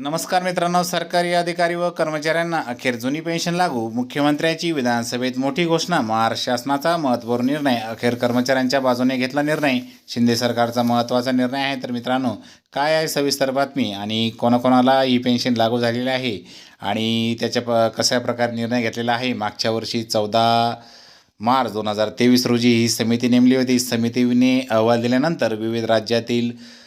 नमस्कार मित्रांनो सरकारी अधिकारी व कर्मचाऱ्यांना अखेर जुनी पेन्शन लागू. मुख्यमंत्र्यांची विधानसभेत मोठी घोषणा. महाराष्ट्र शासनाचा महत्त्वपूर्ण निर्णय. अखेर कर्मचाऱ्यांच्या बाजूने घेतला निर्णय. शिंदे सरकारचा महत्त्वाचा निर्णय आहे. तर मित्रांनो काय आहे सविस्तर बातमी? आणि कोणाकोणाला ही पेन्शन लागू झालेली आहे? आणि त्याच्या प कशा प्रकारे निर्णय घेतलेला आहे? मागच्या वर्षी चौदा मार्च दोन हजार तेवीस रोजी ही समिती नेमली होती. समितीने अहवाल दिल्यानंतर विविध राज्यातील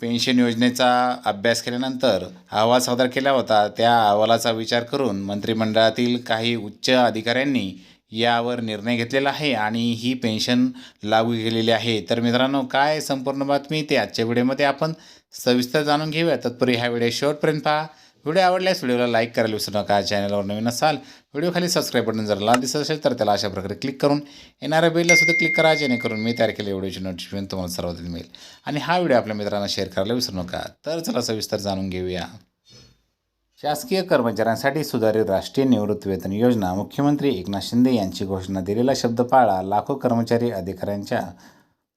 पेन्शन योजनेचा अभ्यास केल्यानंतर अहवाल सादर केला होता. त्या अहवालाचा विचार करून मंत्रिमंडळातील काही उच्च अधिकाऱ्यांनी यावर निर्णय घेतलेला आहे आणि ही पेन्शन लागू केलेली आहे. तर मित्रांनो काय संपूर्ण बातमी ते आजच्या व्हिडिओमध्ये आपण सविस्तर जाणून घेऊया. तत्पूर्वी ह्या व्हिडिओ शेवटपर्यंत पहा. व्हिडिओ आवडल्यास व्हिडिओला लाईक करायला विसरू नका चॅनलवर नवीन असाल व्हिडिओ खाली सबस्क्राईब बटन जर लाल दिसत असेल तर त्याला अशा प्रकारे क्लिक करून येणाऱ्या बेलला सुद्धा क्लिक करा जेणेकरून मी तयार केलेल्या व्हिडिओची नोटिफिकेशन तुम्हाला सर्वात मिळेल. आणि हा व्हिडिओ आपल्या मित्रांना शेअर करायला विसरू नका. तर चला सविस्तर जाणून घेऊया. शासकीय कर्मचाऱ्यांसाठी सुधारित राष्ट्रीय निवृत्तीवेतन योजना मुख्यमंत्री एकनाथ शिंदे यांची घोषणा दिलेला शब्द पाळा लाखो कर्मचारी अधिकाऱ्यांच्या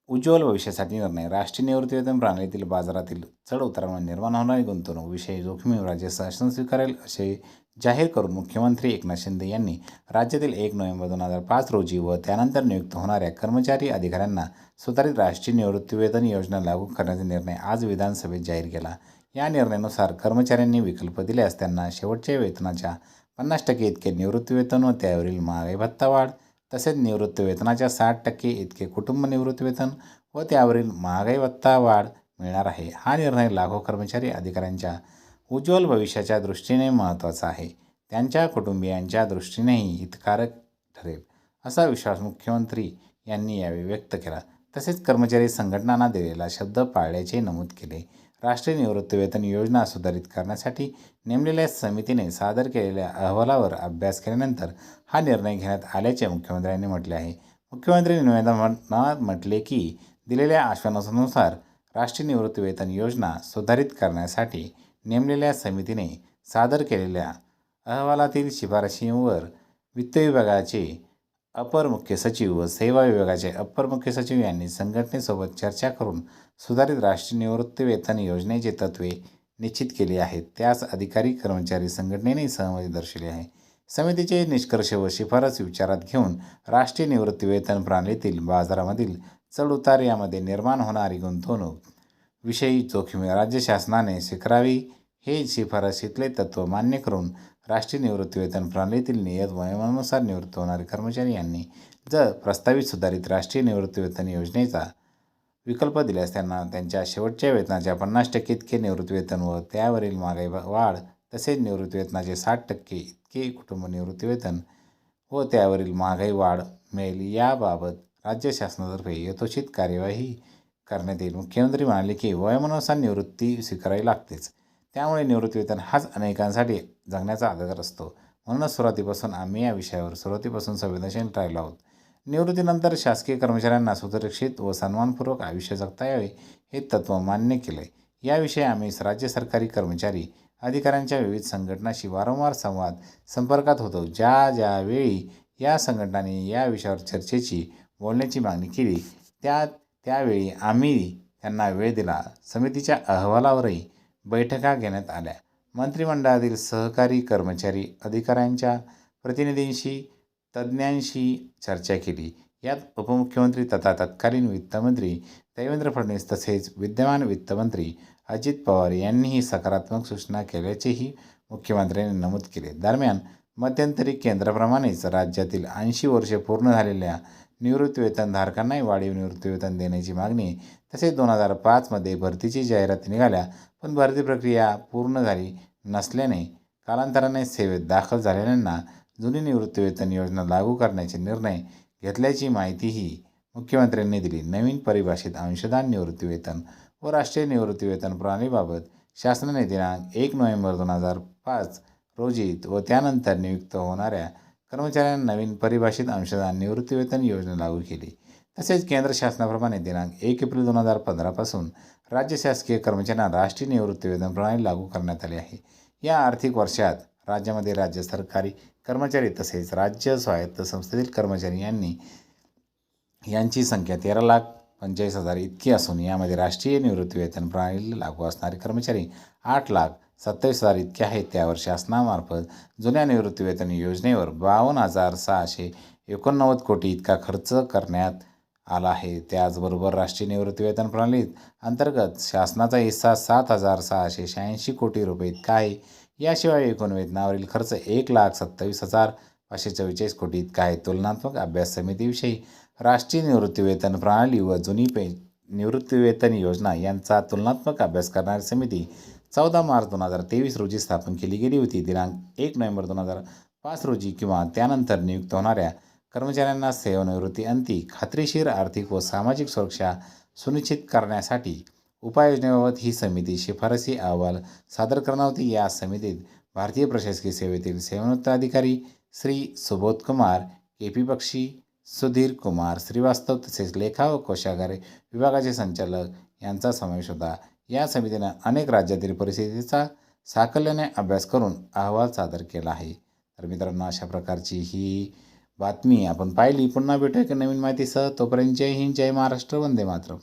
उज्ज्वल भविष्यासाठी निर्णय. राष्ट्रीय निवृत्तीवेतन प्रणालीतील बाजारातील चढ उतारामुळे निर्माण होणारी गुंतवणूक विषयी जोखमीवर राज्य शासन स्वीकारेल असे जाहीर करून मुख्यमंत्री एकनाथ शिंदे यांनी राज्यातील एक नोव्हेंबर दोन हजार पाच रोजी व त्यानंतर नियुक्त होणाऱ्या कर्मचारी अधिकाऱ्यांना सुधारित राष्ट्रीय निवृत्तीवेतन योजना लागू करण्याचा निर्णय आज विधानसभेत जाहीर केला. या निर्णयानुसार कर्मचाऱ्यांनी विकल्प दिले त्यांना शेवटच्या वेतनाच्या पन्नास टक्के इतके निवृत्तीवेतन व त्यावरील महागाई भत्ता वाढ तसेच निवृत्तीवेतनाच्या साठ टक्के इतके कुटुंब निवृत्तीवेतन व त्यावरील महागाई भत्ता वाढ मिळणार आहे. हा निर्णय लाखो कर्मचारी अधिकाऱ्यांच्या उज्ज्वल भविष्याच्या दृष्टीने महत्त्वाचा आहे. त्यांच्या कुटुंबियांच्या दृष्टीनेही हितकारक ठरेल असा विश्वास मुख्यमंत्री यांनी यावेळी व्यक्त केला. तसेच कर्मचारी संघटनांना दिलेला शब्द पाळल्याचे नमूद केले. राष्ट्रीय निवृत्तीवेतन योजना सुधारित करण्यासाठी नेमलेल्या समितीने सादर केलेल्या अहवालावर अभ्यास केल्यानंतर हा निर्णय घेण्यात आल्याचे मुख्यमंत्र्यांनी म्हटले आहे. मुख्यमंत्री निवेदनात म्हटले की दिलेल्या आश्वासनानुसार राष्ट्रीय निवृत्तीवेतन योजना सुधारित करण्यासाठी नेमलेल्या समितीने सादर केलेल्या अहवालातील शिफारशींवर वित्त विभागाचे अपर मुख्य सचिव व सेवा विभागाचे अपर मुख्य सचिव यांनी संघटनेसोबत चर्चा करून सुधारित राष्ट्रीय निवृत्ती वेतन तत्त्वे निश्चित केली आहेत. त्यास अधिकारी कर्मचारी संघटनेने सहमती दर्शवली आहे. समितीचे निष्कर्ष व शिफारस विचारात घेऊन राष्ट्रीय निवृत्ती वेतन प्रणालीतील बाजारामधील चढउतार यामध्ये निर्माण होणारी गुंतवणूक विषयी जोखीम राज्य शासनाने स्वीकारावी हे शिफारशीतले तत्त्व मान्य करून राष्ट्रीय निवृत्तीवेतन प्रणालीतील नियत वयोमानानुसार निवृत्त होणारे कर्मचारी यांनी जर प्रस्तावित सुधारित राष्ट्रीय निवृत्तीवेतन योजनेचा विकल्प दिल्यास त्यांना त्यांच्या शेवटच्या वेतनाच्या पन्नास टक्के इतके निवृत्तीवेतन व त्यावरील महागाई वाढ तसेच निवृत्तीवेतनाचे साठ टक्के इतके कुटुंब निवृत्तीवेतन व त्यावरील महागाई वाढ मिळेल याबाबत राज्य शासनातर्फे यथोचित कार्यवाही करण्यात येईल. मुख्यमंत्री म्हणाले की वयोमानानुसार निवृत्ती स्वीकारावी लागतेच. त्यामुळे निवृत्तीवेतन हाच अनेकांसाठी जगण्याचा आधार असतो. म्हणूनच सुरुवातीपासून आम्ही या विषयावर सुरुवातीपासून संवेदनशील राहिलो आहोत. निवृत्तीनंतर शासकीय कर्मचाऱ्यांना सुरक्षित व सन्मानपूर्वक आयुष्य जगता यावे हे तत्त्व मान्य केले याविषयी आम्ही राज्य सरकारी कर्मचारी अधिकाऱ्यांच्या विविध संघटनाशी वारंवार संवाद संपर्कात होतो. ज्या ज्यावेळी या संघटनांनी या विषयावर चर्चेची बोलण्याची मागणी केली त्या त्यावेळी आम्ही त्यांना वेळ दिला. समितीच्या अहवालावरही बैठका घेण्यात आल्या. मंत्रिमंडळातील सहकारी कर्मचारी अधिकाऱ्यांच्या प्रतिनिधींशी तज्ज्ञांशी चर्चा केली. यात उपमुख्यमंत्री तथा तत्कालीन वित्तमंत्री देवेंद्र फडणवीस तसेच विद्यमान वित्तमंत्री अजित पवार यांनीही सकारात्मक सूचना केल्याचेही मुख्यमंत्र्यांनी नमूद केले. दरम्यान मध्यंतरी केंद्राप्रमाणेच राज्यातील ऐंशी वर्षे पूर्ण झालेल्या निवृत्तीवेतनधारकांनाही वाढीव निवृत्तीवेतन देण्याची मागणी तसेच दोन हजार पाचमध्ये भरतीची जाहिरात निघाल्या पण भरती प्रक्रिया पूर्ण झाली नसल्याने कालांतराने सेवेत दाखल झालेल्यांना जुनी निवृत्तीवेतन योजना लागू करण्याचे निर्णय घेतल्याची माहितीही मुख्यमंत्र्यांनी दिली. नवीन परिभाषित अंशदान निवृत्तीवेतन व राष्ट्रीय निवृत्तीवेतन प्रणालीबाबत शासनाने दिनांक एक नोव्हेंबर दोन हजार पाच रोजी व त्यानंतर नियुक्त होणाऱ्या कर्मचाऱ्यांना नवीन परिभाषित अंशदान निवृत्तीवेतन योजना लागू केली. तसेच केंद्र शासनाप्रमाणे दिनांक एक एप्रिल दोन हजार पंधरापासून राज्य शासकीय कर्मचाऱ्यांना राष्ट्रीय निवृत्तीवेतन प्रणाली लागू करण्यात आली आहे. या आर्थिक वर्षात राज्यामध्ये राज्य सरकारी कर्मचारी तसेच राज्य स्वायत्त संस्थेतील कर्मचारी यांनी यांची संख्या तेरा लाख पंचेचाळीस हजार इतकी असून यामध्ये राष्ट्रीय निवृत्तीवेतन प्रणाली लागू असणारे कर्मचारी आठ लाख सत्तावीस हजार इतके आहेत त्यावर शासनामार्फत जुन्या निवृत्तीवेतन योजनेवर बावन्न हजार सहाशे एकोणनव्वद कोटी इतका खर्च करण्यात आला आहे. त्याचबरोबर राष्ट्रीय निवृत्तीवेतन प्रणालीत अंतर्गत शासनाचा हिस्सा सात हजार सहाशे शहाऐंशी कोटी रुपये इतका आहे. याशिवाय एकूण वेतनावरील खर्च एक लाख सत्तावीस हजार पाचशे चव्वेचाळीस कोटी इतका आहे. तुलनात्मक अभ्यास समितीविषयी राष्ट्रीय निवृत्तीवेतन प्रणाली व जुनी पे निवृत्तीवेतन योजना यांचा तुलनात्मक अभ्यास करणारी समिती चौदा मार्च दोन हजार तेवीस रोजी स्थापन केली गेली होती. दिनांक एक नोव्हेंबर दोन हजार पाच रोजी किंवा त्यानंतर नियुक्त होणाऱ्या कर्मचाऱ्यांना सेवानिवृत्ती अंती खात्रीशीर आर्थिक व सामाजिक सुरक्षा सुनिश्चित करण्यासाठी उपाययोजनेबाबत ही समिती शिफारसी अहवाल सादर करणार होती. या समितीत भारतीय प्रशासकीय सेवेतील सेवानिवृत्त अधिकारी श्री सुबोध कुमार के पी बक्षी सुधीर कुमार श्रीवास्तव तसेच लेखा व कोशागारे विभागाचे संचालक यांचा समावेश होता. या समितीनं अनेक राज्यातील परिस्थितीचा साकल्याने अभ्यास करून अहवाल सादर केला आहे. तर मित्रांनो अशा प्रकारची ही बातमी आपण पाहिली. पुन्हा भेटूया एका नवीन माहितीसह. तोपर्यंत जय हिंद जय महाराष्ट्र. वंदे मातरम.